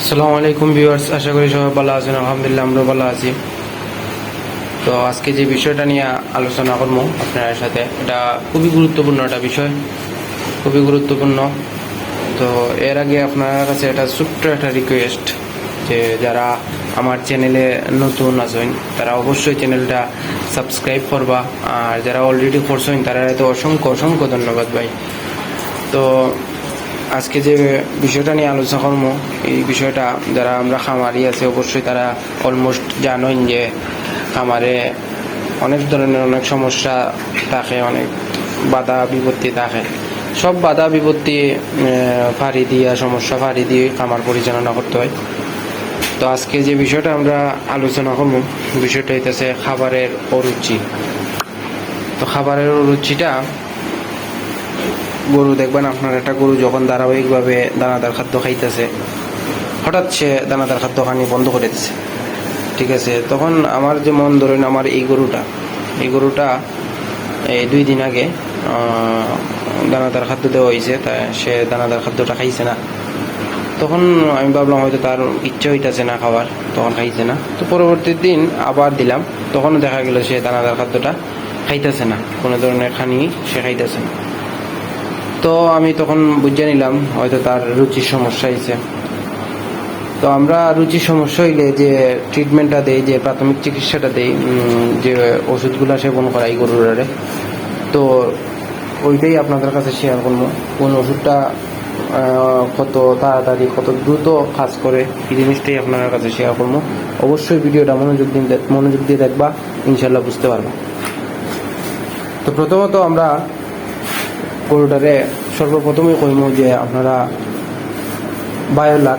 আসসালামু আলাইকুম ভিউয়ার্স, আশা করি সবাই ভালো আছেন, আলহামদুলিল্লাহ আমরাও ভালো আছি। তো আজকে যে বিষয়টা নিয়ে আলোচনা করব আপনার সাথে, এটা খুবই গুরুত্বপূর্ণ একটা বিষয়, খুবই গুরুত্বপূর্ণ। তো এর আগে আপনার কাছে একটা ছোট্ট একটা রিকোয়েস্ট যে যারা আমার চ্যানেলে নতুন আছেন, তারা অবশ্যই চ্যানেলটা সাবস্ক্রাইব করবা। আর যারা অলরেডি করছেন, তারা তো অসংখ্য অসংখ্য ধন্যবাদ ভাই। তো আজকে যে বিষয়টা নিয়ে আলোচনা করব, এই বিষয়টা যারা আমরা খামারি আছে, অবশ্যই তারা অলমোস্ট জানেন যে খামারে অনেক ধরনের অনেক সমস্যা থাকে, অনেক বাধা বিপত্তি থাকে। সব বাধা বিপত্তি ফাড়ি দিয়া, সমস্যা ফাড়ি দিয়ে খামার পরিচালনা করতে হয়। তো আজকে যে বিষয়টা আমরা আলোচনা করব, বিষয়টা হইতেছে খাবারের অরুচি। তো খাবারের অরুচিটা গরু দেখবেন, আপনার একটা গরু যখন ধারাবাহিকভাবে দানাদার খাদ্য খাইতেছে, হঠাৎ সে দানাদার খাদ্য খানি বন্ধ করে দিচ্ছে ঠিক আছে? তখন আমার যে মন ধরেন, আমার এই গরুটা এই গরুটা এই দুই দিন আগে দানাদার খাদ্য দেওয়া হয়েছে তা সে দানাদার খাদ্যটা খাইছে না। তখন আমি ভাবলাম হয়তো তার ইচ্ছা হইতেছে না খাবার তখন খাইছে না। তো পরবর্তী দিন আবার দিলাম, তখনও দেখা গেল সে দানাদার খাদ্যটা খাইতেছে না। কোনো ধরনের খানি সে খাইতেছে না। তো আমি তখন বুঝে নিলাম, হয়তো তার রুচির সমস্যা হয়েছে। তো আমরা রুচির সমস্যা হইলে যে ট্রিটমেন্টটা দেই, যে প্রাথমিক চিকিৎসাটা দেই যে ওষুধগুলো সেবন করাই গরুরারে, তো ওইটাই আপনাদের কাছে শেয়ার করব। কোন ওষুধটা কত তাড়াতাড়ি, কত দ্রুত কাজ করে, এই জিনিসটাই আপনার কাছে শেয়ার করব। অবশ্যই ভিডিওটা মনোযোগ দিন মনোযোগ দিয়ে দেখবা ইনশাল্লাহ বুঝতে পারবা। তো প্রথমত আমরা গরুটারে সর্বপ্রথমে কইমু যে আপনারা বায়োলাক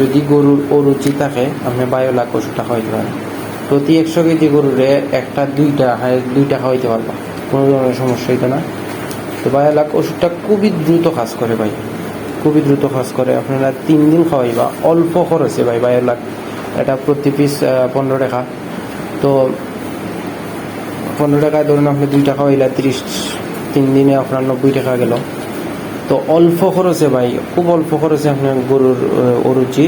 যদি গরুর অরুচি থাকে, আপনি বায়োলাক ওষুধটা খাওয়াইতে পারেন। প্রতি একশো কেজি গরুরে একটা, দুইটা দুইটা খাওয়াইতে পারবা। কোনো ধরনের সমস্যা হইতো না। তো বায়োলাক ওষুধটা খুবই দ্রুত কাজ করে ভাই। খুবই দ্রুত কাজ করে। আপনারা তিন দিন খাওয়াইবা। অল্প খরচে ভাই বায়োলাক এটা প্রতি পিস পনেরো টাকা। তো পনেরো টাকায় ধরুন আপনি দুই টাকা হইলা তিরিশ তিন দিনে আপনার নব্বই টাকা গেল। তো অল্প খরচে ভাই, খুব অল্প খরচে আপনার গরুর অরুচি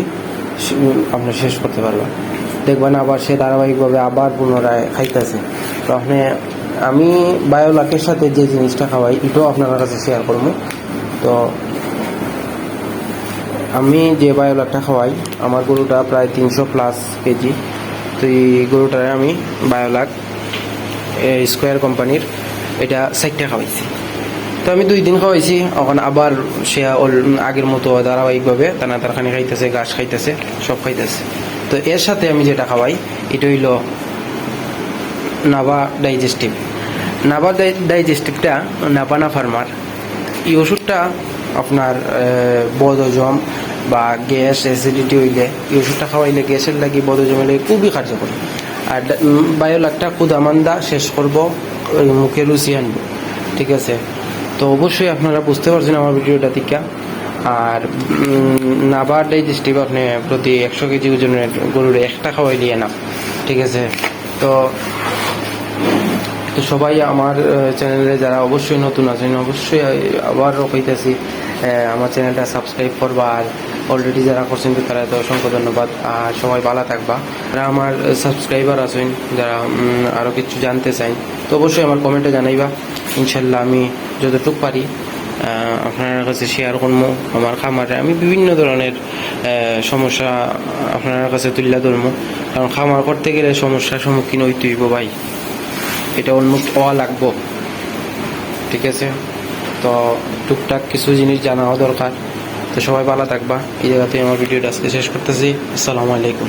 আপনি শেষ করতে পারবেন দেখবেন আবার সে ধারাবাহিকভাবে আবার পুনরায় খাইতেছে। তো আপনি, আমি বায়োলাকের সাথে যে জিনিসটা খাওয়াই, এটাও আপনার কাছে শেয়ার করব। তো আমি যে বায়োলাকটা খাওয়াই, আমার গরুটা প্রায় তিনশো প্লাস কেজি। তো এই গরুটারে আমি বায়োলাক স্কোয়ার কোম্পানির এটা সাইডটা খাওয়াইছি। তো আমি দুই দিন খাওয়াইছি এখন আবার সে আগের মতো ধারাবাহিকভাবে দানা তারখানি খাইতেছে ঘাস খাইতেছে সব খাইতেছে। তো এর সাথে আমি যেটা খাওয়াই এটা হইল নাভা ডাইজেস্টিভ। নাভা ডাইজেস্টিভটা নাপানা ফার্মার। এই ওষুধটা আপনার আহ, বদহজম বা গ্যাস অ্যাসিডিটি হইলে এই ওষুধটা খাওয়াইলে গ্যাসের লাগি বদহজম হইলে খুবই কার্যকর। আর বায়োলাকটা কুদামান্দা শেষ করব। মুখে রুচি আনব ঠিক আছে? তো অবশ্যই আপনারা বুঝতে পারছেন আমার ভিডিওটা থেকে আর নাবার ডাইজেস্টিভ আপনি প্রতি একশো কেজি ওজনের গরুর একটা খাওয়াই দিয়ে না ঠিক আছে? তো তো সবাই আমার চ্যানেলে যারা অবশ্যই নতুন আছেন, অবশ্যই আবার কইতেছি আমার চ্যানেলটা সাবস্ক্রাইব করবা আর অলরেডি যারা করছেন তো তারা তো অসংখ্য ধন্যবাদ। আর সবাই ভালো থাকবা। যারা আমার সাবস্ক্রাইবার আছেন, যারা আরও কিছু জানতে চাই, তো অবশ্যই আমার কমেন্টে জানাইবা। ইনশাল্লাহ আমি যতটুকু পারি আপনার কাছে শেয়ার করব আমার খামারে। আমি বিভিন্ন ধরনের সমস্যা আপনার কাছে তুলে ধরবো কারণ খামার করতে গেলে সমস্যার সম্মুখীন হইতে হইব ভাই। এটা অলমোস্ট অ লাগবো। ঠিক আছে? তো টুকটাক কিছু জিনিস জানাও দরকার। তো সবাই ভালো থাকবা। এই জায়গাতে আমার ভিডিওটা আজকে শেষ করতেছি। আসসালামু আলাইকুম।